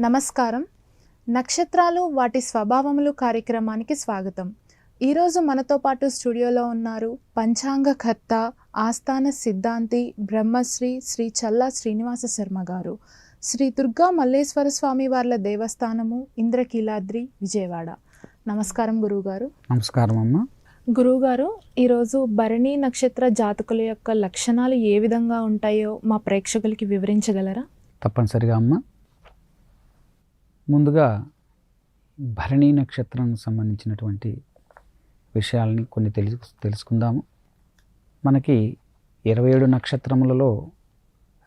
నమస్కారం. నక్షత్రాలు వాటి స్వభావములు కార్యక్రమానికి స్వాగతం. ఈరోజు మనతో పాటు స్టూడియోలో ఉన్నారు పంచాంగకర్త ఆస్థాన సిద్ధాంతి బ్రహ్మశ్రీ శ్రీ చల్లా శ్రీనివాస శర్మ గారు. శ్రీ దుర్గా మల్లేశ్వర స్వామి వార్ల దేవస్థానము ఇంద్రకీలాద్రి విజయవాడ. నమస్కారం గురువుగారు. నమస్కారం అమ్మ. గురువుగారు ఈరోజు భరణి నక్షత్ర జాతకుల యొక్క లక్షణాలు ఏ విధంగా ఉంటాయో మా ప్రేక్షకులకి వివరించగలరా? తప్పనిసరిగా అమ్మ. ముందుగా భరణి నక్షత్రానికి సంబంధించినటువంటి విషయాలని కొన్ని తెలుసు తెలుసుకుందాము. మనకి ఇరవై ఏడు నక్షత్రములలో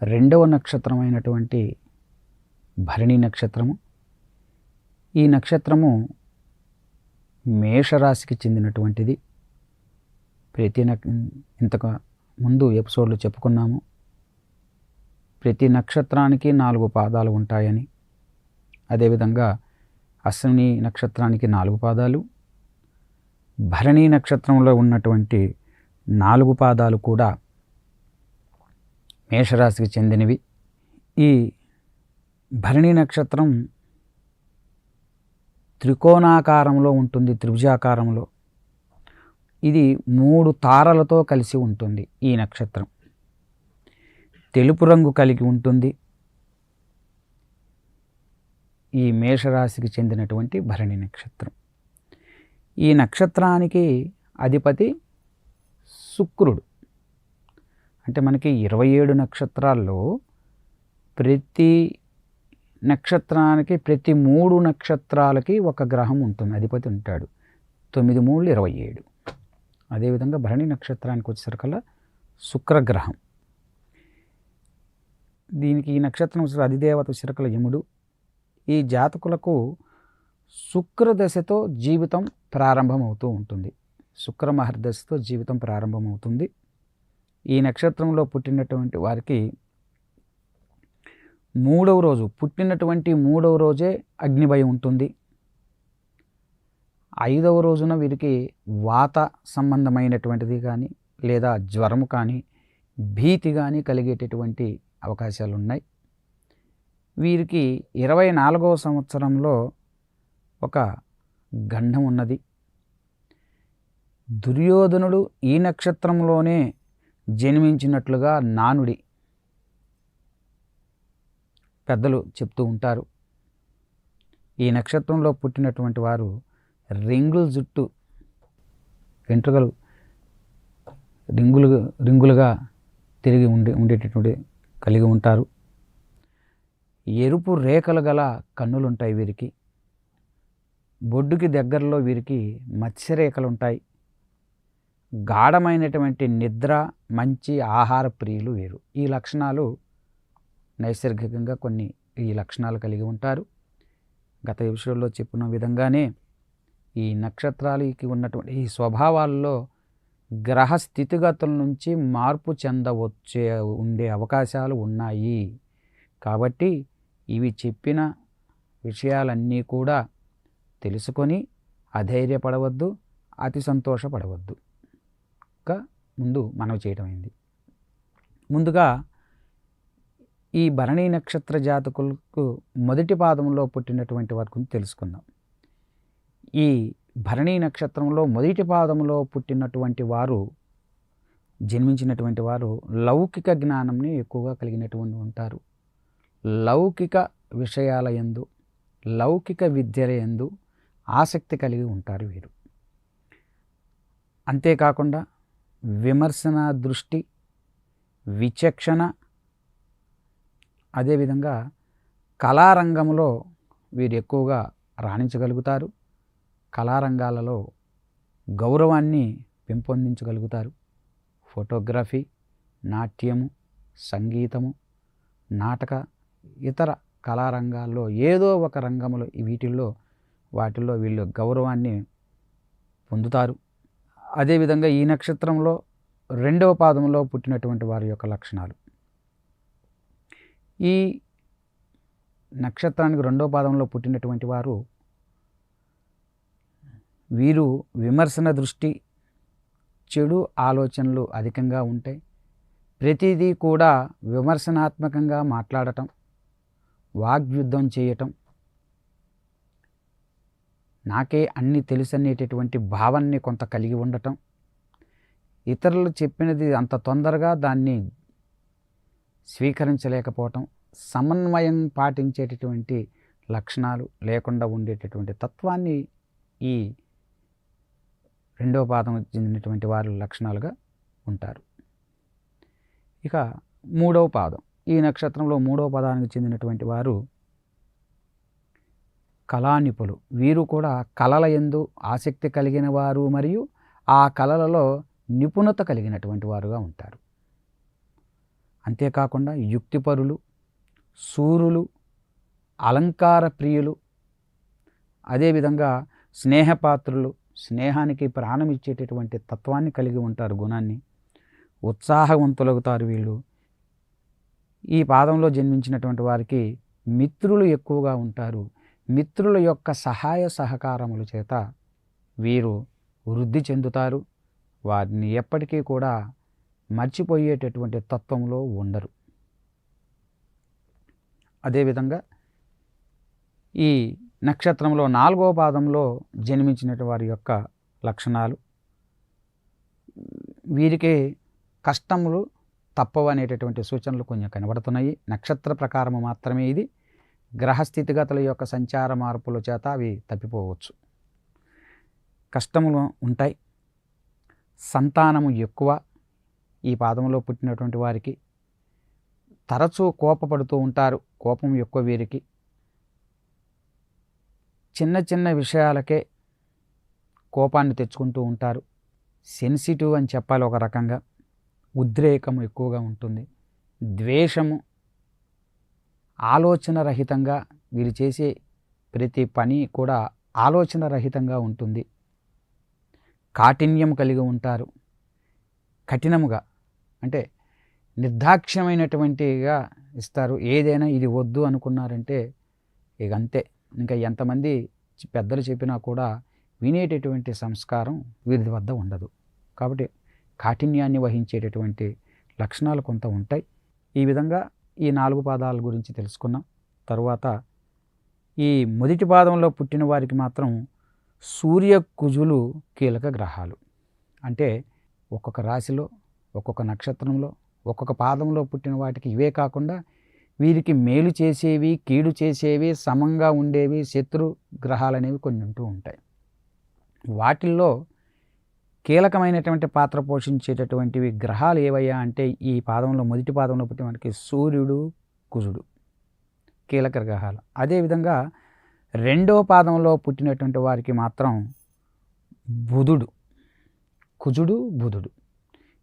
రెండవ నక్షత్రమైనటువంటి భరణి నక్షత్రము. ఈ నక్షత్రము మేషరాశికి చెందినటువంటిది. ప్రతి నక్ ఇంతకు ముందు ఎపిసోడ్లో చెప్పుకున్నాము. ప్రతి నక్షత్రానికి నాలుగు పాదాలు ఉంటాయని అదేవిధంగా అశ్విని నక్షత్రానికి నాలుగు పాదాలు భరణి నక్షత్రంలో ఉన్నటువంటి నాలుగు పాదాలు కూడా మేషరాశికి చెందినవి. ఈ భరణి నక్షత్రం త్రికోణాకారంలో ఉంటుంది త్రిభుజాకారంలో. ఇది మూడు తారలతో కలిసి ఉంటుంది ఈ నక్షత్రం. తెలుపు రంగు కలిగి ఉంటుంది ఈ మేషరాశికి చెందినటువంటి భరణి నక్షత్రం. ఈ నక్షత్రానికి అధిపతి శుక్రుడు. అంటే మనకి ఇరవై ఏడు నక్షత్రాల్లో ప్రతి నక్షత్రానికి ప్రతి మూడు నక్షత్రాలకి ఒక గ్రహం ఉంటుంది. అధిపతి ఉంటాడు. తొమ్మిది మూడు ఇరవై ఏడు. అదేవిధంగా భరణి నక్షత్రానికి వచ్చేసరికల్లా శుక్రగ్రహం. దీనికి ఈ నక్షత్రం వచ్చిన అధిదేవత చిరకల యముడు ఈ జాతకులకు శుక్రదశతో జీవితం ప్రారంభమవుతూ ఉంటుంది. శుక్ర మహర్దశతో జీవితం ప్రారంభమవుతుంది. ఈ నక్షత్రంలో పుట్టినటువంటి వారికి మూడవ రోజు పుట్టినటువంటి మూడవ రోజే అగ్నిభయం ఉంటుంది. ఐదవ రోజున వీరికి వాత సంబంధమైనటువంటిది కానీ లేదా జ్వరము కానీ భీతి కానీ కలిగేటటువంటి అవకాశాలు ఉన్నాయి వీరికి ఇరవై నాలుగవ సంవత్సరంలో ఒక గండం ఉన్నది. దుర్యోధనుడు ఈ నక్షత్రంలోనే జన్మించినట్లుగా నానుడి పెద్దలు చెప్తూ ఉంటారు. ఈ నక్షత్రంలో పుట్టినటువంటి వారు రింగుల జుట్టు వెంట్రుకలు రింగులు రింగులుగా తిరిగి ఉండే ఉండేటటువంటి కలిగి ఉంటారు. ఎరుపు రేఖలు గల కన్నులు ఉంటాయి వీరికి. బొడ్డుకి దగ్గరలో వీరికి మత్స్యరేఖలు ఉంటాయి గాఢమైనటువంటి నిద్ర మంచి ఆహార ప్రియులు వీరు. ఈ లక్షణాలు నైసర్గికంగా కొన్ని ఈ లక్షణాలు కలిగి ఉంటారు. గత విషయంలో చెప్పిన విధంగానే ఈ నక్షత్రాలకి ఉన్నటువంటి ఈ స్వభావాల్లో గ్రహ స్థితిగతుల నుంచి మార్పు చెందవచ్చే ఉండే అవకాశాలు ఉన్నాయి. కాబట్టి ఇవి చెప్పిన విషయాలన్నీ కూడా తెలుసుకొని అధైర్యపడవద్దు అతి సంతోషపడవద్దు. ఇంకా ముందు మనవి చేయటమైంది ముందుగా ఈ భరణీ నక్షత్ర జాతకులకు మొదటి పాదంలో పుట్టినటువంటి వారి గురించి తెలుసుకుందాం. ఈ భరణీ నక్షత్రంలో మొదటి పాదంలో పుట్టినటువంటి వారు జన్మించినటువంటి వారు లౌకిక జ్ఞానంని ఎక్కువగా కలిగినటువంటి ఉంటారు. లౌకిక విషయాల ఎందు లౌకిక విద్యల ఎందు ఆసక్తి కలిగి ఉంటారు వీరు. అంతేకాకుండా విమర్శన దృష్టి విచక్షణ అదేవిధంగా కళారంగంలో వీరు ఎక్కువగా రాణించగలుగుతారు. కళారంగాలలో గౌరవాన్ని పెంపొందించగలుగుతారు. ఫోటోగ్రఫీ నాట్యము సంగీతము నాటక ఇతర కళారంగాల్లో ఏదో ఒక రంగంలో వీటిల్లో వాటిల్లో వీళ్ళు గౌరవాన్ని పొందుతారు. అదేవిధంగా ఈ నక్షత్రంలో రెండవ పాదంలో పుట్టినటువంటి వారి యొక్క లక్షణాలు. ఈ నక్షత్రానికి రెండవ పాదంలో పుట్టినటువంటి వారు వీరు విమర్శన దృష్టి చెడు ఆలోచనలు అధికంగా ఉంటాయి. ప్రతిదీ కూడా విమర్శనాత్మకంగా మాట్లాడటం వాగ్యుద్ధం చేయటం. నాకే అన్ని తెలుసు అనేటటువంటి భావాన్ని కొంత కలిగి ఉండటం. ఇతరులు చెప్పినది అంత తొందరగా దాన్ని స్వీకరించలేకపోవటం. సమన్వయం పాటించేటటువంటి లక్షణాలు లేకుండా ఉండేటటువంటి తత్వాన్ని ఈ రెండవ పాదం చెందినటువంటి వారి లక్షణాలుగా ఉంటారు. ఇక మూడవ పాదం. ఈ నక్షత్రంలో మూడవ పదానికి చెందినటువంటి వారు కళానిపులు. వీరు కూడా కళల ఎందు ఆసక్తి కలిగిన వారు మరియు ఆ కళలలో నిపుణత కలిగినటువంటి వారుగా ఉంటారు. అంతేకాకుండా యుక్తిపరులు సూరులు అలంకార ప్రియులు అదేవిధంగా స్నేహపాత్రులు స్నేహానికి ప్రాణం ఇచ్చేటటువంటి తత్వాన్ని కలిగి ఉంటారు గుణాన్ని. ఉత్సాహవంతులవుతారు వీళ్ళు. ఈ పాదంలో జన్మించినటువంటి వారికి మిత్రులు ఎక్కువగా ఉంటారు. మిత్రుల యొక్క సహాయ సహకారముల చేత వీరు వృద్ధి చెందుతారు. వారిని ఎప్పటికీ కూడా మర్చిపోయేటటువంటి తత్వంలో ఉండరు. అదేవిధంగా ఈ నక్షత్రంలో నాలుగవ పాదంలో జన్మించినటువంటి వారి యొక్క లక్షణాలు. వీరికి కష్టములు తప్పవు అనేటటువంటి సూచనలు కొంచెం కనబడుతున్నాయి. నక్షత్ర ప్రకారము మాత్రమే ఇది. గ్రహస్థితిగతుల యొక్క సంచార మార్పుల చేత అవి తప్పిపోవచ్చు. కష్టములు ఉంటాయి. సంతానము ఎక్కువ ఈ పాదంలో పుట్టినటువంటి వారికి. తరచూ కోపపడుతూ ఉంటారు. కోపం ఎక్కువ వీరికి. చిన్న చిన్న విషయాలకే కోపాన్ని తెచ్చుకుంటూ ఉంటారు. సెన్సిటివ్ అని చెప్పాలి ఒక రకంగా. ఉద్రేకము ఎక్కువగా ఉంటుంది. ద్వేషము ఆలోచన రహితంగా వీరు చేసే ప్రతి పని కూడా ఆలోచన రహితంగా ఉంటుంది. కాఠిన్యం కలిగి ఉంటారు. కఠినముగా అంటే నిర్దాక్ష్యమైనటువంటిగా ఇస్తారు. ఏదైనా ఇది వద్దు అనుకున్నారంటే ఇక అంతే. ఇంకా ఎంతమంది పెద్దలు చెప్పినా కూడా వినేటటువంటి సంస్కారం వీరి వద్ద ఉండదు. కాబట్టి కాఠిన్యాన్ని వహించేటటువంటి లక్షణాలు కొంత ఉంటాయి. ఈ విధంగా ఈ నాలుగు పాదాల గురించి తెలుసుకున్నాం. తరువాత ఈ మొదటి పాదంలో పుట్టిన వారికి మాత్రం సూర్య కుజులు కీలక గ్రహాలు. అంటే ఒక్కొక్క రాశిలో ఒక్కొక్క నక్షత్రంలో ఒక్కొక్క పాదంలో పుట్టిన వాటికి ఇవే కాకుండా వీరికి మేలు చేసేవి కీడు చేసేవి సమంగా ఉండేవి శత్రు గ్రహాలు అనేవి కొన్ని ఉంటూ ఉంటాయి. వాటిల్లో కీలకమైనటువంటి పాత్ర పోషించేటటువంటివి గ్రహాలు ఏవయ్యా అంటే ఈ పాదంలో మొదటి పాదంలో పుట్టిన వారికి సూర్యుడు కుజుడు కీలక గ్రహాలు. అదేవిధంగా రెండవ పాదంలో పుట్టినటువంటి వారికి మాత్రం బుధుడు కుజుడు బుధుడు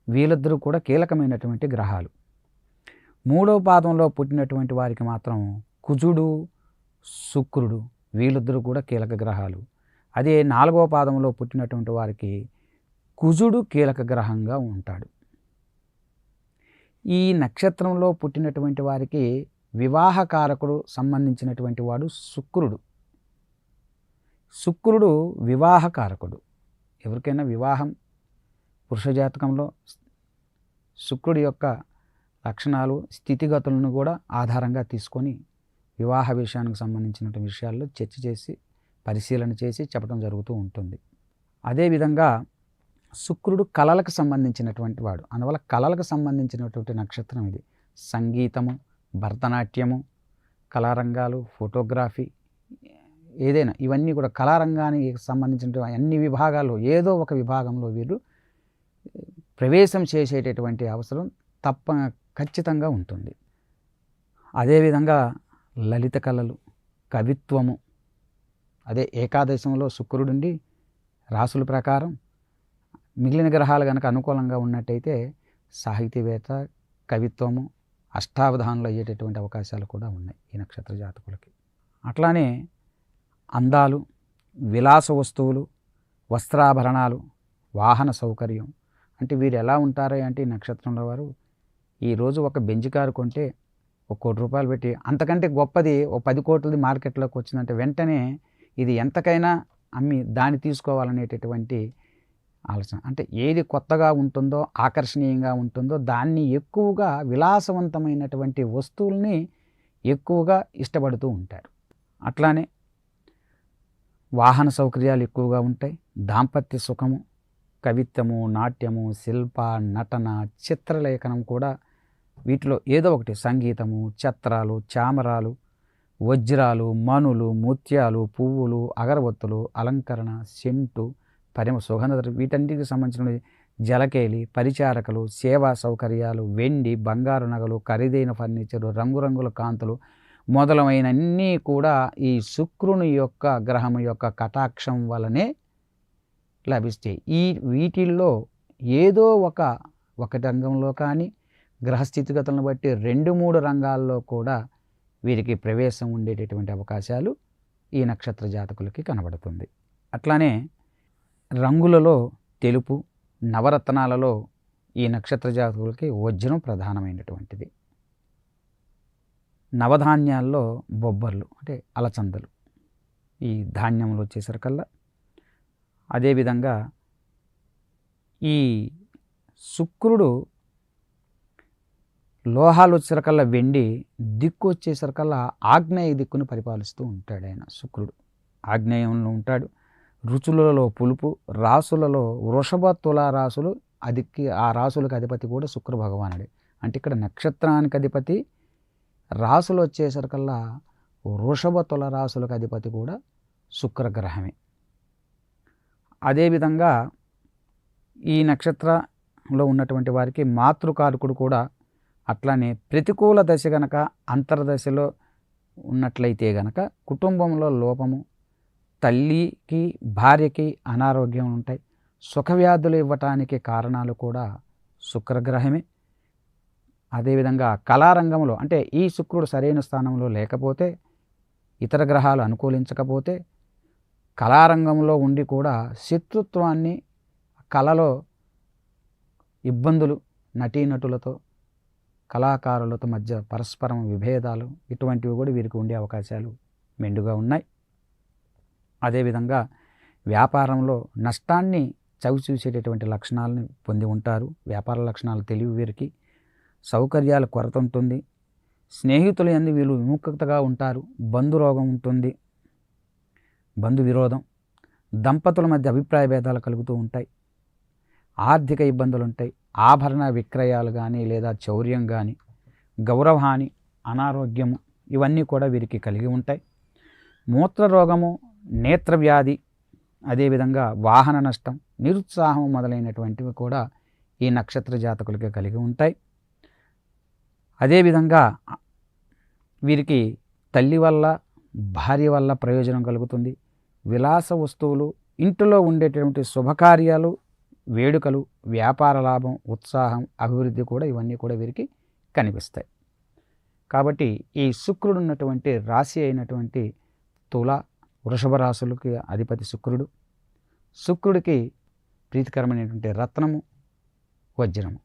వీళ్ళిద్దరూ కూడా కీలకమైనటువంటి గ్రహాలు. మూడవ పాదంలో పుట్టినటువంటి వారికి మాత్రం కుజుడు శుక్రుడు వీళ్ళిద్దరూ కూడా కీలక గ్రహాలు. అదే నాలుగవ పాదంలో పుట్టినటువంటి వారికి కుజుడు కీలక గ్రహంగా ఉంటాడు. ఈ నక్షత్రంలో పుట్టినటువంటి వారికి వివాహకారకుడు సంబంధించినటువంటి వాడు శుక్రుడు. శుక్రుడు వివాహకారకుడు. ఎవరికైనా వివాహం పురుష జాతకంలో శుక్రుడి యొక్క లక్షణాలు స్థితిగతులను కూడా ఆధారంగా తీసుకొని వివాహ విషయానికి సంబంధించినటువంటి విషయాల్లో చర్చ చేసి పరిశీలన చేసి చెప్పడం జరుగుతూ ఉంటుంది. అదేవిధంగా శుక్రుడు కళలకు సంబంధించినటువంటి వాడు. అందువల్ల కళలకు సంబంధించినటువంటి నక్షత్రం ఇది. సంగీతము భరతనాట్యము కళారంగాలు ఫోటోగ్రఫీ ఏదైనా ఇవన్నీ కూడా కళారంగానికి సంబంధించిన అన్ని విభాగాల్లో ఏదో ఒక విభాగంలో వీరు ప్రవేశం చేసేటటువంటి అవసరం తప్ప ఖచ్చితంగా ఉంటుంది. అదేవిధంగా లలిత కళలు కవిత్వము అదే ఏకాదశంలో శుక్రుడుండి రాసుల ప్రకారం మిగిలిన గ్రహాలు కనుక అనుకూలంగా ఉన్నట్టయితే సాహితీవేత్త కవిత్వము అష్టావధానంలో అయ్యేటటువంటి అవకాశాలు కూడా ఉన్నాయి ఈ నక్షత్ర జాతకులకి. అట్లానే అందాలు విలాస వస్తువులు వస్త్రాభరణాలు వాహన సౌకర్యం అంటే వీరు ఎలా ఉంటారో అంటే ఈ నక్షత్రంలో వారు ఈరోజు ఒక బెంజ్ కారు కొంటే ఒక కోటి రూపాయలు పెట్టి అంతకంటే గొప్పది ఒక పది కోట్లది మార్కెట్లోకి వచ్చిందంటే వెంటనే ఇది ఎంతకైనా అమ్మి దాన్ని తీసుకోవాలనేటటువంటి ఆలోచన. అంటే ఏది కొత్తగా ఉంటుందో ఆకర్షణీయంగా ఉంటుందో దాన్ని ఎక్కువగా విలాసవంతమైనటువంటి వస్తువుల్ని ఎక్కువగా ఇష్టపడుతూ ఉంటారు. అట్లానే వాహన సౌకర్యాలు ఎక్కువగా ఉంటాయి. దాంపత్య సుఖము కవిత్వము నాట్యము శిల్ప నటన చిత్రలేఖనం కూడా వీటిలో ఏదో ఒకటి. సంగీతము చిత్రాలు చామరాలు వజ్రాలు మనులు ముత్యాలు పువ్వులు అగరబత్తులు అలంకరణ సెంటు పరిమ సుగంధ వీటన్నిటికి సంబంధించిన జలకేలి పరిచారకలు సేవా సౌకర్యాలు వెండి బంగారు నగలు ఖరీదైన ఫర్నిచరు రంగురంగుల కాంతులు మొదలైన అన్నీ కూడా ఈ శుక్రుని యొక్క గ్రహం యొక్క కటాక్షం వలనే లభిస్తాయి. ఈ వీటిల్లో ఏదో ఒక ఒకటి రంగంలో కానీ గ్రహస్థితిగతులను బట్టి రెండు మూడు రంగాల్లో కూడా వీరికి ప్రవేశం ఉండేటటువంటి అవకాశాలు ఈ నక్షత్ర జాతకులకి కనబడుతుంది. అట్లానే రంగులలో తెలుపు నవరత్నాలలో ఈ నక్షత్ర జాతకులకి వజ్రం ప్రధానమైనటువంటిది. నవధాన్యాల్లో బొబ్బర్లు అంటే అలచందలు ఈ ధాన్యములు వచ్చేసరికల్లా. అదేవిధంగా ఈ శుక్రుడు లోహాలు వచ్చేసరికల్లా వెండి దిక్కు వచ్చేసరికల్లా ఆగ్నేయ దిక్కును పరిపాలిస్తూ ఉంటాడు ఆయన శుక్రుడు. ఆగ్నేయంలో ఉంటాడు. రుచులలో పులుపు రాసులలో వృషభ తుల రాసులు అదికి ఆ రాసులకు అధిపతి కూడా శుక్ర భగవానుడే. అంటే ఇక్కడ నక్షత్రానికి అధిపతి రాసులు వచ్చేసరికల్లా వృషభ తుల రాసులకు అధిపతి కూడా శుక్రగ్రహమే. అదేవిధంగా ఈ నక్షత్రంలో ఉన్నటువంటి వారికి మాతృకారకుడు కూడా అట్లానే ప్రతికూల దశ గనక అంతర్దశలో ఉన్నట్లయితే గనక కుటుంబంలో లోపము తల్లికి భార్యకి అనారోగ్యం ఉంటాయి. సుఖవ్యాధులు ఇవ్వటానికి కారణాలు కూడా శుక్రగ్రహమే. అదేవిధంగా కళారంగంలో అంటే ఈ శుక్రుడు సరైన స్థానంలో లేకపోతే ఇతర గ్రహాలు అనుకూలించకపోతే కళారంగంలో ఉండి కూడా శత్రుత్వాన్ని కళలో ఇబ్బందులు నటీనటులతో కళాకారులతో మధ్య పరస్పరం విభేదాలు ఇటువంటివి కూడా వీరికి ఉండే అవకాశాలు మెండుగా ఉన్నాయి. అదేవిధంగా వ్యాపారంలో నష్టాన్ని చవిచూసేటటువంటి లక్షణాలను పొంది ఉంటారు. వ్యాపార లక్షణాలు తెలివి వీరికి సౌకర్యాల కొరత ఉంటుంది. స్నేహితులు ఎందు వీళ్ళు విముఖతగా ఉంటారు. బంధురోగం ఉంటుంది. బంధు విరోధం దంపతుల మధ్య అభిప్రాయ భేదాలు కలుగుతూ ఉంటాయి. ఆర్థిక ఇబ్బందులు ఉంటాయి. ఆభరణ విక్రయాలు కానీ లేదా చౌర్యం కానీ గౌరవహాని అనారోగ్యము ఇవన్నీ కూడా వీరికి కలిగి ఉంటాయి. మూత్ర నేత్రవ్యాధి అదేవిధంగా వాహన నష్టం నిరుత్సాహం మొదలైనటువంటివి కూడా ఈ నక్షత్ర జాతకులకి కలిగి ఉంటాయి. అదేవిధంగా వీరికి తల్లి వల్ల భార్య వల్ల ప్రయోజనం కలుగుతుంది. విలాస వస్తువులు ఇంటిలో ఉండేటటువంటి శుభకార్యాలు వేడుకలు వ్యాపార లాభం ఉత్సాహం అభివృద్ధి కూడా ఇవన్నీ కూడా వీరికి కనిపిస్తాయి. కాబట్టి ఈ శుక్రుడు ఉన్నటువంటి రాశి అయినటువంటి తుల వృషభ రాశులకి అధిపతి శుక్రుడు. శుక్రుడికి ప్రీతికరమైనటువంటి రత్నము వజ్రము.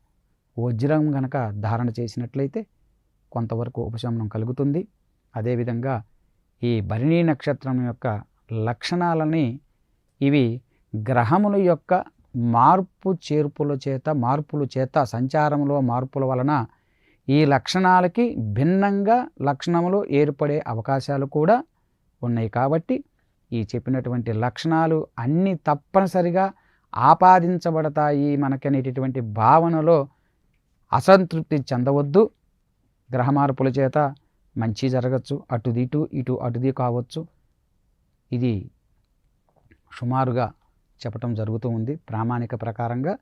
వజ్రం గనక ధారణ చేసినట్లయితే కొంతవరకు ఉపశమనం కలుగుతుంది. అదేవిధంగా ఈ భరణీ నక్షత్రం యొక్క లక్షణాలని ఇవి గ్రహముల యొక్క మార్పు చేర్పుల చేత మార్పుల చేత సంచారంలో మార్పుల వలన ఈ లక్షణాలకి భిన్నంగా లక్షణములు ఏర్పడే అవకాశాలు కూడా ఉన్నాయి కాబట్టి ఈ చెప్పినటువంటి లక్షణాలు అన్నీ తప్పనిసరిగా ఆపాదించబడతాయి మనకనేటటువంటి భావనలో అసంతృప్తి చెందవద్దు. గ్రహ మార్పుల చేత మంచి జరగచ్చు అటుది ఇటు ఇటు అటుది కావచ్చు. ఇది సుమారుగా చెప్పటం జరుగుతూ ఉంది. ప్రామాణిక ప్రకారంగా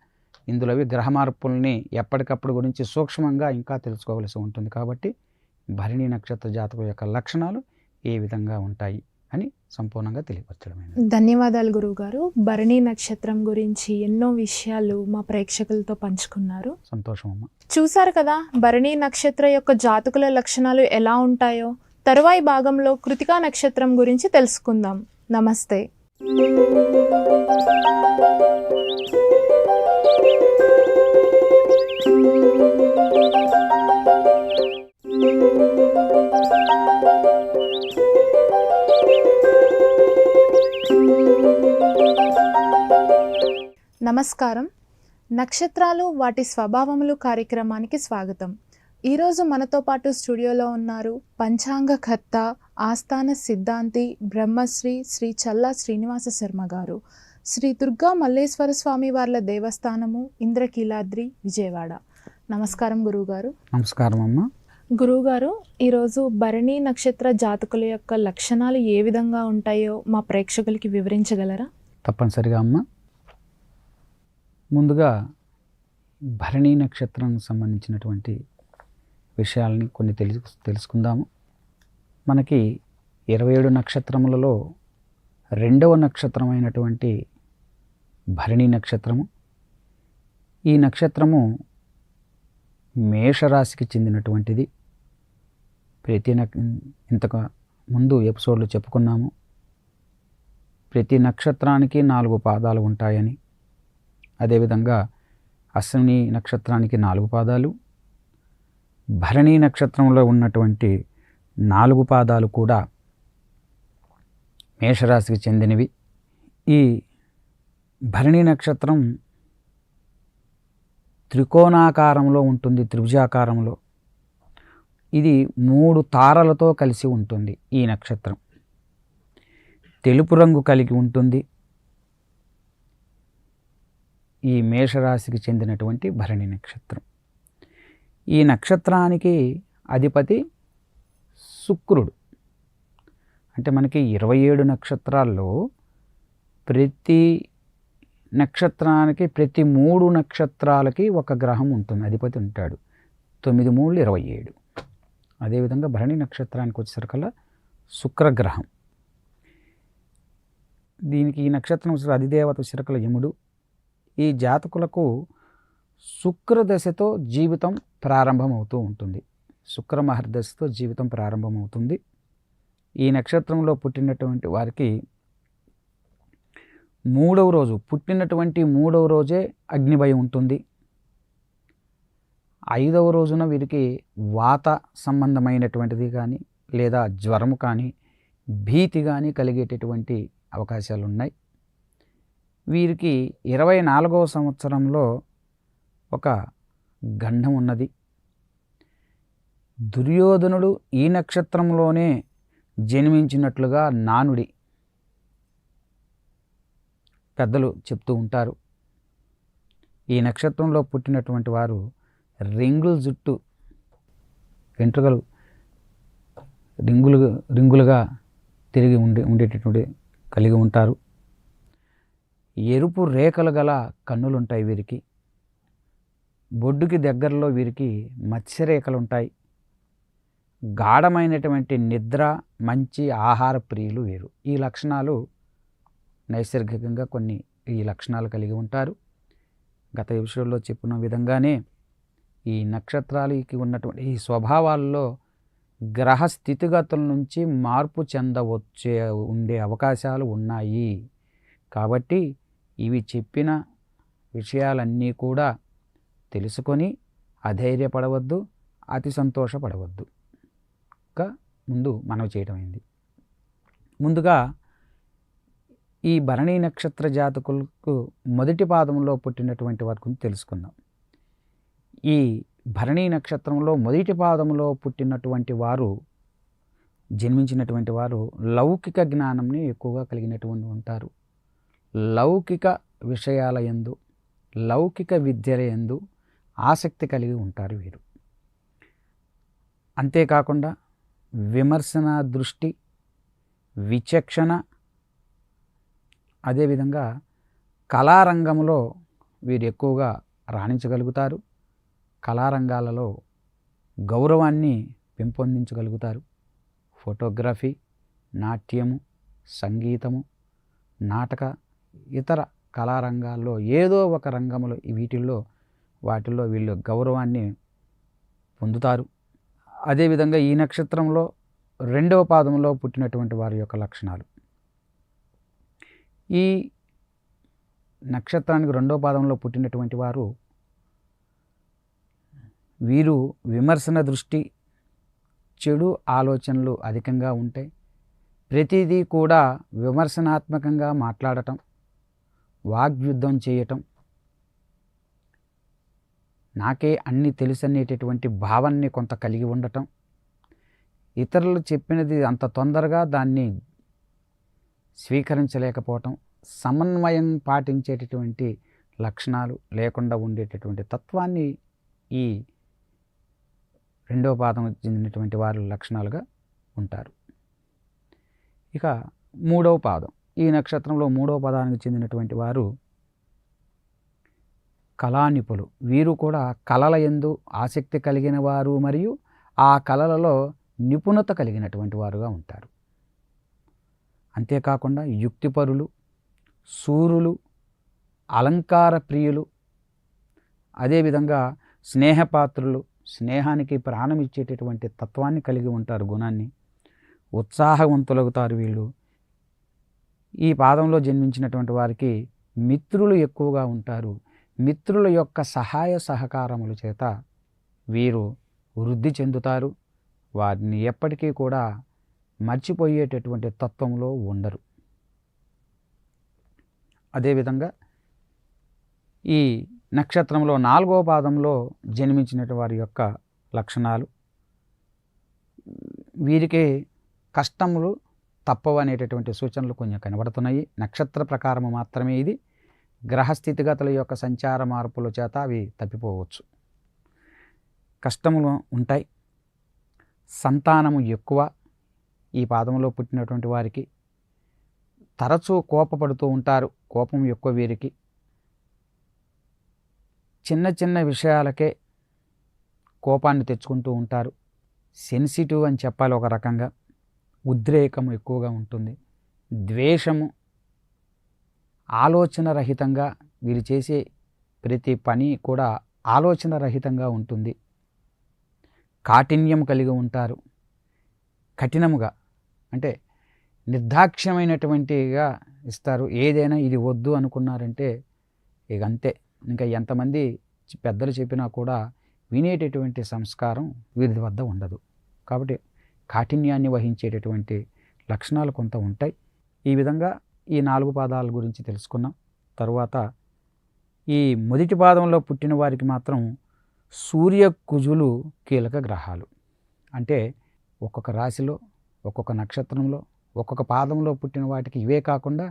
ఇందులోవి గ్రహ మార్పుల్ని ఎప్పటికప్పుడు గురించి సూక్ష్మంగా ఇంకా తెలుసుకోవలసి ఉంటుంది కాబట్టి భరిణీ నక్షత్ర జాతకం యొక్క లక్షణాలు ఏ విధంగా ఉంటాయి అని సంపూర్ణంగా తెలియపరచడమైనది ధన్యవాదాలు గురువుగారు. భరణి నక్షత్రం గురించి ఎన్నో విషయాలు మా ప్రేక్షకులతో పంచుకున్నారు. సంతోషం అమ్మ. చూశారు కదా భరణి నక్షత్ర యొక్క జాతకుల లక్షణాలు ఎలా ఉంటాయో? తరువాయి భాగంలో కృతికా నక్షత్రం గురించి తెలుసుకుందాం. నమస్తే. నమస్కారం. నక్షత్రాలు వాటి స్వభావములు కార్యక్రమానికి స్వాగతం. ఈరోజు మనతో పాటు స్టూడియోలో ఉన్నారు పంచాంగకర్త ఆస్థాన సిద్ధాంతి బ్రహ్మశ్రీ శ్రీ చల్లా శ్రీనివాస శర్మ గారు. శ్రీ దుర్గా మల్లేశ్వర స్వామి వార్ల దేవస్థానము ఇంద్రకీలాద్రి విజయవాడ. నమస్కారం గురువుగారు. నమస్కారం అమ్మ. గురువుగారు ఈరోజు భరణి నక్షత్ర జాతకుల యొక్క లక్షణాలు ఏ విధంగా ఉంటాయో మా ప్రేక్షకులకి వివరించగలరా? తప్పనిసరిగా అమ్మ. ముందుగా భరణి నక్షత్రానికి సంబంధించినటువంటి విషయాలని కొన్ని తెలుసు తెలుసుకుందాము. మనకి ఇరవై ఏడు నక్షత్రములలో రెండవ నక్షత్రమైనటువంటి భరణి నక్షత్రము. ఈ నక్షత్రము మేషరాశికి చెందినటువంటిది. ప్రతి నక్ ఇంతకు ముందు ఎపిసోడ్లో చెప్పుకున్నాము. ప్రతి నక్షత్రానికి నాలుగు పాదాలు ఉంటాయని అదేవిధంగా అశ్విని నక్షత్రానికి నాలుగు పాదాలు భరణి నక్షత్రంలో ఉన్నటువంటి నాలుగు పాదాలు కూడా మేషరాశికి చెందినవి. ఈ భరణి నక్షత్రం త్రికోణాకారంలో ఉంటుంది త్రిభుజాకారంలో. ఇది మూడు తారలతో కలిసి ఉంటుంది ఈ నక్షత్రం. తెలుపు రంగు కలిగి ఉంటుంది ఈ మేషరాశికి చెందినటువంటి భరణి నక్షత్రం. ఈ నక్షత్రానికి అధిపతి శుక్రుడు. అంటే మనకి ఇరవై ఏడు నక్షత్రాల్లో ప్రతి నక్షత్రానికి ప్రతి మూడు నక్షత్రాలకి ఒక గ్రహం ఉంటుంది. అధిపతి ఉంటాడు. తొమ్మిది మూడు ఇరవై ఏడు. అదేవిధంగా భరణి నక్షత్రానికి వచ్చేసరికల్లా శుక్రగ్రహం. దీనికి ఈ నక్షత్రం వచ్చే అధిదేవత చిరకల యముడు ఈ జాతకులకు శుక్రదశతో జీవితం ప్రారంభమవుతూ ఉంటుంది. శుక్ర మహర్దశతో జీవితం ప్రారంభమవుతుంది. ఈ నక్షత్రంలో పుట్టినటువంటి వారికి మూడవ రోజు పుట్టినటువంటి మూడవ రోజే అగ్నిభయం ఉంటుంది. ఐదవ రోజున వీరికి వాత సంబంధమైనటువంటిది కానీ లేదా జ్వరము కానీ భీతి కానీ కలిగేటటువంటి అవకాశాలు ఉన్నాయి వీరికి ఇరవై నాలుగవ సంవత్సరంలో ఒక గండం ఉన్నది. దుర్యోధనుడు ఈ నక్షత్రంలోనే జన్మించినట్లుగా నానుడి పెద్దలు చెప్తూ ఉంటారు. ఈ నక్షత్రంలో పుట్టినటువంటి వారు రింగుల జుట్టు వెంట్రుకలు రింగులు రింగులుగా తిరిగి ఉండే ఉండేటటువంటి కలిగి ఉంటారు. ఎరుపు రేఖలు గల కన్నులు ఉంటాయి వీరికి. బొడ్డుకి దగ్గరలో వీరికి మత్స్యరేఖలు ఉంటాయి గాఢమైనటువంటి నిద్ర మంచి ఆహార ప్రియులు వీరు. ఈ లక్షణాలు నైసర్గికంగా కొన్ని ఈ లక్షణాలు కలిగి ఉంటారు. గత విషయంలో చెప్పిన విధంగానే ఈ నక్షత్రాలకి ఉన్నటువంటి ఈ స్వభావాల్లో గ్రహ స్థితిగతుల నుంచి మార్పు చెందవచ్చే ఉండే అవకాశాలు ఉన్నాయి. కాబట్టి ఇవి చెప్పిన విషయాలన్నీ కూడా తెలుసుకొని అధైర్యపడవద్దు అతి సంతోషపడవద్దు. ఇంకా ముందు మనవి చేయటమైంది ముందుగా ఈ భరణీ నక్షత్ర జాతకులకు మొదటి పాదంలో పుట్టినటువంటి వారి గురించి తెలుసుకుందాం. ఈ భరణీ నక్షత్రంలో మొదటి పాదంలో పుట్టినటువంటి వారు జన్మించినటువంటి వారు లౌకిక జ్ఞానంని ఎక్కువగా కలిగినటువంటి ఉంటారు. లౌకిక విషయాల ఎందు లౌకిక విద్యల ఎందు ఆసక్తి కలిగి ఉంటారు వీరు. అంతేకాకుండా విమర్శన దృష్టి విచక్షణ అదేవిధంగా కళారంగంలో వీరు ఎక్కువగా రాణించగలుగుతారు. కళారంగాలలో గౌరవాన్ని పెంపొందించగలుగుతారు. ఫోటోగ్రఫీ నాట్యము సంగీతము నాటక ఇతర కళారంగాల్లో ఏదో ఒక రంగంలో వీటిల్లో వాటిల్లో వీళ్ళు గౌరవాన్ని పొందుతారు. అదేవిధంగా ఈ నక్షత్రంలో రెండవ పాదంలో పుట్టినటువంటి వారి యొక్క లక్షణాలు. ఈ నక్షత్రానికి రెండవ పాదంలో పుట్టినటువంటి వారు వీరు విమర్శన దృష్టి చెడు ఆలోచనలు అధికంగా ఉంటాయి ప్రతిదీ కూడా విమర్శనాత్మకంగా మాట్లాడటం వాగ్యుద్ధం చేయటం. నాకే అన్నీ తెలుసనేటటువంటి భావాన్ని కొంత కలిగి ఉండటం. ఇతరులు చెప్పినది అంత తొందరగా దాన్ని స్వీకరించలేకపోవటం. సమన్వయం పాటించేటటువంటి లక్షణాలు లేకుండా ఉండేటటువంటి తత్వాన్ని ఈ రెండో పాదం చెందినటువంటి వారి లక్షణాలుగా ఉంటారు. ఇక మూడవ పాదం. ఈ నక్షత్రంలో మూడవ పదానికి చెందినటువంటి వారు కళానిపులు. వీరు కూడా కళల ఎందు ఆసక్తి కలిగిన వారు మరియు ఆ కళలలో నిపుణత కలిగినటువంటి వారుగా ఉంటారు. అంతేకాకుండా యుక్తిపరులు సూరులు అలంకార ప్రియులు అదేవిధంగా స్నేహపాత్రులు స్నేహానికి ప్రాణం ఇచ్చేటటువంటి తత్వాన్ని కలిగి ఉంటారు గుణాన్ని. ఉత్సాహవంతులవుతారు వీళ్ళు. ఈ పాదంలో జన్మించినటువంటి వారికి మిత్రులు ఎక్కువగా ఉంటారు. మిత్రుల యొక్క సహాయ సహకారముల చేత వీరు వృద్ధి చెందుతారు. వారిని ఎప్పటికీ కూడా మర్చిపోయేటటువంటి తత్వంలో ఉండరు. అదేవిధంగా ఈ నక్షత్రంలో నాలుగవ పాదంలో జన్మించినటువంటి వారి యొక్క లక్షణాలు. వీరికి కష్టములు తప్పవు అనేటటువంటి సూచనలు కొంచెం కనబడుతున్నాయి. నక్షత్ర ప్రకారం మాత్రమే ఇది. గ్రహస్థితిగతుల యొక్క సంచార మార్పుల చేత అవి తప్పిపోవచ్చు. కష్టములు ఉంటాయి. సంతానము ఎక్కువ ఈ పాదంలో పుట్టినటువంటి వారికి. తరచూ కోపపడుతూ ఉంటారు. కోపం ఎక్కువ వీరికి. చిన్న చిన్న విషయాలకే కోపాన్ని తెచ్చుకుంటూ ఉంటారు. సెన్సిటివ్ అని చెప్పాలి ఒక రకంగా. ఉద్రేకము ఎక్కువగా ఉంటుంది. ద్వేషము ఆలోచన రహితంగా వీరు చేసే ప్రతి పని కూడా ఆలోచన రహితంగా ఉంటుంది. కాఠిన్యం కలిగి ఉంటారు. కఠినముగా అంటే నిర్దాక్ష్యమైనటువంటిగా ఇస్తారు. ఏదైనా ఇది వద్దు అనుకున్నారంటే ఇక అంతే. ఇంకా ఎంతమంది పెద్దలు చెప్పినా కూడా వినేటటువంటి సంస్కారం వీరి వద్ద ఉండదు. కాబట్టి కాఠిన్యాన్ని వహించేటటువంటి లక్షణాలు కొంత ఉంటాయి. ఈ విధంగా ఈ నాలుగు పాదాల గురించి తెలుసుకున్నాం. తరువాత ఈ మొదటి పాదంలో పుట్టిన వారికి మాత్రం సూర్య కుజులు కీలక గ్రహాలు. అంటే ఒక్కొక్క రాశిలో ఒక్కొక్క నక్షత్రంలో ఒక్కొక్క పాదంలో పుట్టిన వాటికి ఇవే కాకుండా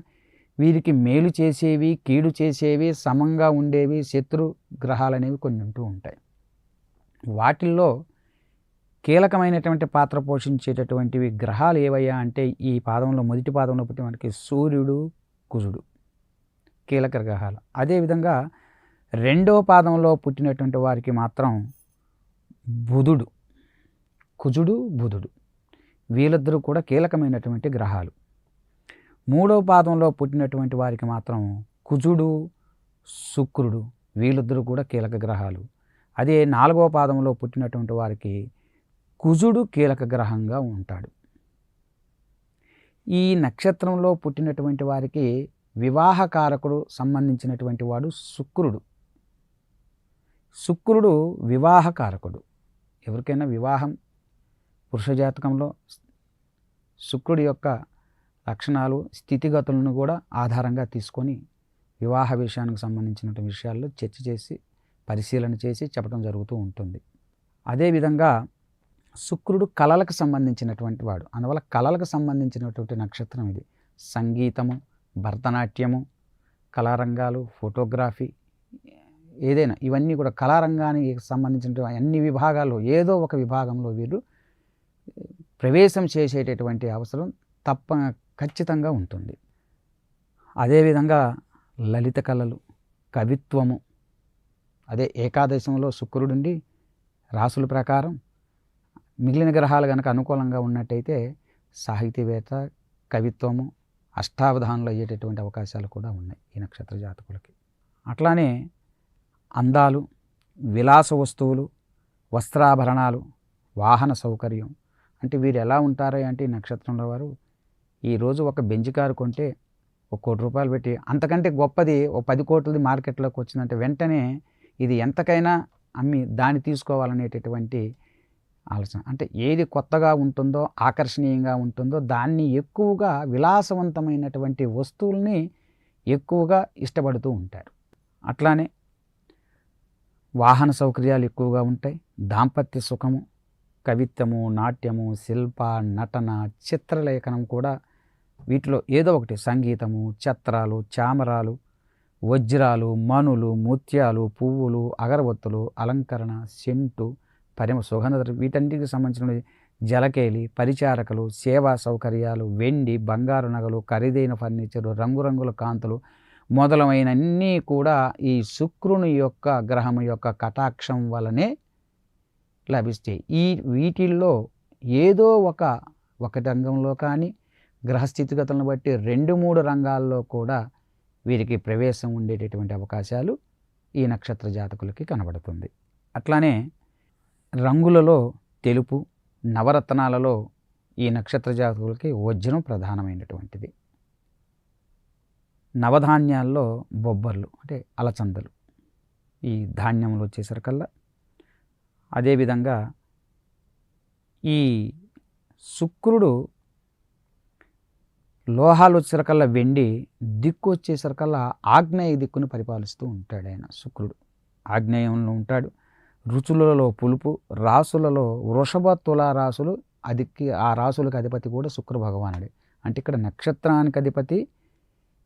వీరికి మేలు చేసేవి కీడు చేసేవి సమంగా ఉండేవి శత్రు గ్రహాలు అనేవి కొన్ని ఉంటూ ఉంటాయి. వాటిల్లో కీలకమైనటువంటి పాత్ర పోషించేటటువంటివి గ్రహాలు ఏవయ్యా అంటే ఈ పాదంలో మొదటి పాదంలో పుట్టిన వారికి సూర్యుడు కుజుడు కీలక గ్రహాలు. అదేవిధంగా రెండవ పాదంలో పుట్టినటువంటి వారికి మాత్రం బుధుడు కుజుడు బుధుడు వీళ్ళిద్దరూ కూడా కీలకమైనటువంటి గ్రహాలు. మూడవ పాదంలో పుట్టినటువంటి వారికి మాత్రం కుజుడు శుక్రుడు వీళ్ళిద్దరూ కూడా కీలక గ్రహాలు. అదే నాలుగవ పాదంలో పుట్టినటువంటి వారికి కుజుడు కీలక గ్రహంగా ఉంటాడు. ఈ నక్షత్రంలో పుట్టినటువంటి వారికి వివాహకారకుడు సంబంధించినటువంటి వాడు శుక్రుడు. శుక్రుడు వివాహకారకుడు. ఎవరికైనా వివాహం పురుష జాతకంలో శుక్రుడి యొక్క లక్షణాలు స్థితిగతులను కూడా ఆధారంగా తీసుకొని వివాహ విషయానికి సంబంధించిన విషయాల్లో చర్చ చేసి పరిశీలన చేసి చెప్పడం జరుగుతూ ఉంటుంది. అదేవిధంగా శుక్రుడు కళలకు సంబంధించినటువంటి వాడు. అందువల్ల కళలకు సంబంధించినటువంటి నక్షత్రం ఇది. సంగీతము భరతనాట్యము కళారంగాలు ఫోటోగ్రఫీ ఏదైనా ఇవన్నీ కూడా కళారంగానికి సంబంధించిన అన్ని విభాగాల్లో ఏదో ఒక విభాగంలో వీరు ప్రవేశం చేసేటటువంటి అవసరం తప్ప ఖచ్చితంగా ఉంటుంది. అదేవిధంగా లలిత కళలు కవిత్వము అదే ఏకాదశంలో శుక్రుడుండి రాసుల ప్రకారం మిగిలిన గ్రహాలు కనుక అనుకూలంగా ఉన్నట్టయితే సాహితీవేత్త కవిత్వము అష్టావధానంలో అయ్యేటటువంటి అవకాశాలు కూడా ఉన్నాయి ఈ నక్షత్ర జాతకులకి. అట్లానే అందాలు విలాస వస్తువులు వస్త్రాభరణాలు వాహన సౌకర్యం అంటే వీరు ఎలా ఉంటారో అంటే ఈ నక్షత్రంలో వారు ఈరోజు ఒక బెంజ్ కారు కొంటే ఒక కోటి రూపాయలు పెట్టి అంతకంటే గొప్పది ఒక పది కోట్లది మార్కెట్లోకి వచ్చిందంటే వెంటనే ఇది ఎంతకైనా అమ్మి దాన్ని తీసుకోవాలనేటటువంటి ఆలోచన. అంటే ఏది కొత్తగా ఉంటుందో ఆకర్షణీయంగా ఉంటుందో దాన్ని ఎక్కువగా విలాసవంతమైనటువంటి వస్తువుల్ని ఎక్కువగా ఇష్టపడుతూ ఉంటారు. అట్లానే వాహన సౌకర్యాలు ఎక్కువగా ఉంటాయి. దాంపత్య సుఖము కవిత్వము నాట్యము శిల్ప నటన చిత్రలేఖనం కూడా వీటిలో ఏదో ఒకటి. సంగీతము చిత్రాలు చామరాలు వజ్రాలు మనులు ముత్యాలు పువ్వులు అగరవత్తులు అలంకరణ సెంటు పరిమ సుగంధ వీటన్నిటికి సంబంధించిన జలకేలి పరిచారకలు సేవా సౌకర్యాలు వెండి బంగారు నగలు ఖరీదైన ఫర్నిచరు రంగురంగుల కాంతులు మొదలైన అన్నీ కూడా ఈ శుక్రుని యొక్క గ్రహం యొక్క కటాక్షం వలనే లభిస్తాయి. ఈ వీటిల్లో ఏదో ఒక ఒకటి రంగంలో కానీ గ్రహస్థితిగతులను బట్టి రెండు మూడు రంగాల్లో కూడా వీరికి ప్రవేశం ఉండేటటువంటి అవకాశాలు ఈ నక్షత్ర జాతకులకి కనబడుతుంది. అట్లానే రంగులలో తెలుపు నవరత్నాలలో ఈ నక్షత్ర జాతకులకి వజ్రం ప్రధానమైనటువంటిది. నవధాన్యాల్లో బొబ్బర్లు అంటే అలచందలు ఈ ధాన్యములు వచ్చేసరికల్లా. అదేవిధంగా ఈ శుక్రుడు లోహాలు వచ్చేసరికల్లా వెండి దిక్కు వచ్చేసరికల్లా ఆగ్నేయ దిక్కును పరిపాలిస్తూ ఉంటాడు ఆయన శుక్రుడు. ఆగ్నేయంలో ఉంటాడు. రుచులలో పులుపు రాసులలో వృషభ తుల రాసులు అదికి ఆ రాసులకు అధిపతి కూడా శుక్ర భగవానుడే. అంటే ఇక్కడ నక్షత్రానికి అధిపతి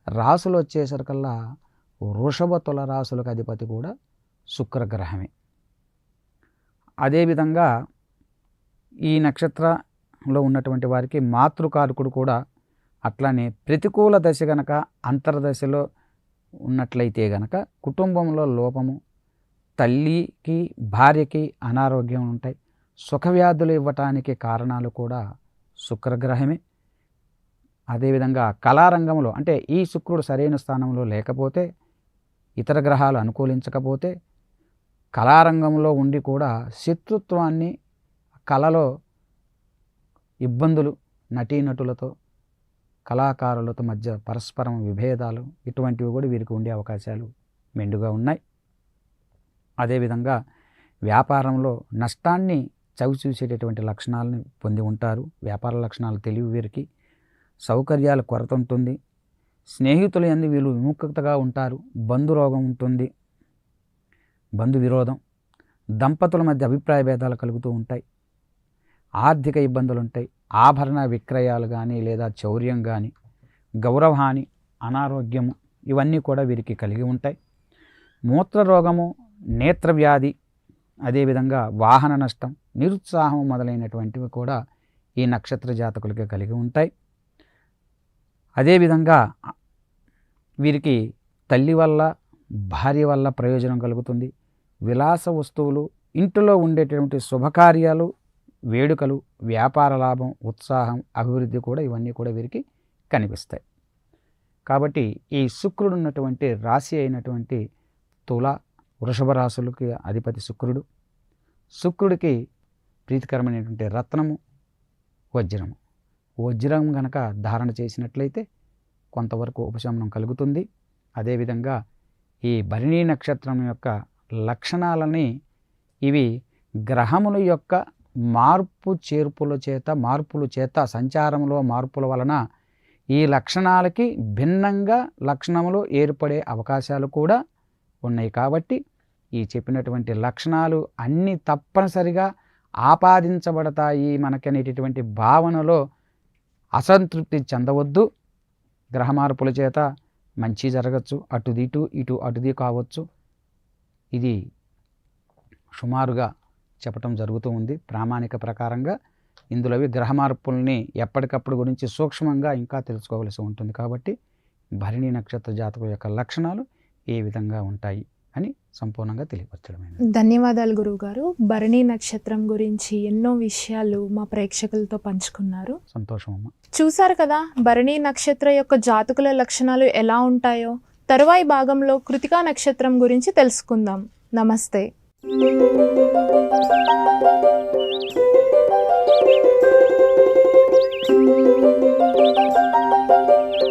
రాసులు వచ్చేసరికల్లా వృషభ తుల రాసులకు అధిపతి కూడా శుక్రగ్రహమే. అదేవిధంగా ఈ నక్షత్రంలో ఉన్నటువంటి వారికి మాతృకారకుడు కూడా అట్లానే ప్రతికూల దశ గనక అంతర్దశలో ఉన్నట్లయితే గనక కుటుంబంలో లోపము తల్లికి భార్యకి అనారోగ్యం ఉంటాయి. సుఖవ్యాధులు ఇవ్వటానికి కారణాలు కూడా శుక్రగ్రహమే. అదేవిధంగా కళారంగంలో అంటే ఈ శుక్రుడు సరైన స్థానంలో లేకపోతే ఇతర గ్రహాలు అనుకూలించకపోతే కళారంగంలో ఉండి కూడా శత్రుత్వాన్ని కళలో ఇబ్బందులు నటీనటులతో కళాకారులతో మధ్య పరస్పరం విభేదాలు ఇటువంటివి కూడా వీరికి ఉండే అవకాశాలు మెండుగా ఉన్నాయి. అదేవిధంగా వ్యాపారంలో నష్టాన్ని చవిచూసేటటువంటి లక్షణాలను పొంది ఉంటారు. వ్యాపార లక్షణాలు తెలివి వీరికి సౌకర్యాల కొరత ఉంటుంది. స్నేహితులు ఎందు వీళ్ళు విముఖతగా ఉంటారు. బంధురోగం ఉంటుంది. బంధు విరోధం దంపతుల మధ్య అభిప్రాయ భేదాలు కలుగుతూ ఉంటాయి. ఆర్థిక ఇబ్బందులు ఉంటాయి. ఆభరణ విక్రయాలు కానీ లేదా చౌర్యం కానీ గౌరవహాని అనారోగ్యము ఇవన్నీ కూడా వీరికి కలిగి ఉంటాయి. మూత్ర నేత్రవ్యాధి అదేవిధంగా వాహన నష్టం నిరుత్సాహం మొదలైనటువంటివి కూడా ఈ నక్షత్ర జాతకులకి కలిగి ఉంటాయి. అదేవిధంగా వీరికి తల్లి వల్ల భార్య వల్ల ప్రయోజనం కలుగుతుంది. విలాస వస్తువులు ఇంటిలో ఉండేటటువంటి శుభకార్యాలు వేడుకలు వ్యాపార లాభం ఉత్సాహం అభివృద్ధి కూడా ఇవన్నీ కూడా వీరికి కనిపిస్తాయి. కాబట్టి ఈ శుక్రుడు ఉన్నటువంటి రాశి అయినటువంటి తుల వృషభ రాశులకి అధిపతి శుక్రుడు. శుక్రుడికి ప్రీతికరమైనటువంటి రత్నము వజ్రము. వజ్రం గనక ధారణ చేసినట్లయితే కొంతవరకు ఉపశమనం కలుగుతుంది. అదేవిధంగా ఈ భరణీ నక్షత్రం యొక్క లక్షణాలని ఇవి గ్రహముల యొక్క మార్పు చేర్పుల చేత మార్పుల చేత సంచారంలో మార్పుల వలన ఈ లక్షణాలకి భిన్నంగా లక్షణములు ఏర్పడే అవకాశాలు కూడా ఉన్నాయి కాబట్టి ఈ చెప్పినటువంటి లక్షణాలు అన్నీ తప్పనిసరిగా ఆపాదించబడతాయి మనకనేటటువంటి భావనలో అసంతృప్తి చెందవద్దు. గ్రహ మార్పుల చేత మంచి జరగచ్చు అటుది ఇటు ఇటు అటుది కావచ్చు. ఇది సుమారుగా చెప్పటం జరుగుతూ ఉంది. ప్రామాణిక ప్రకారంగా ఇందులోవి గ్రహ మార్పుల్ని ఎప్పటికప్పుడు గురించి సూక్ష్మంగా ఇంకా తెలుసుకోవలసి ఉంటుంది కాబట్టి భరిణీ నక్షత్ర జాతకం యొక్క లక్షణాలు ఏ విధంగా ఉంటాయి అని సంపూర్ణంగా తెలియపరచడమైనది ధన్యవాదాలు గురువుగారు. భరణి నక్షత్రం గురించి ఎన్నో విషయాలు మా ప్రేక్షకులతో పంచుకున్నారు. సంతోషం అమ్మ. చూశారు కదా భరణి నక్షత్ర యొక్క జాతకుల లక్షణాలు ఎలా ఉంటాయో? తరువాయి భాగంలో కృతికా నక్షత్రం గురించి తెలుసుకుందాం. నమస్తే.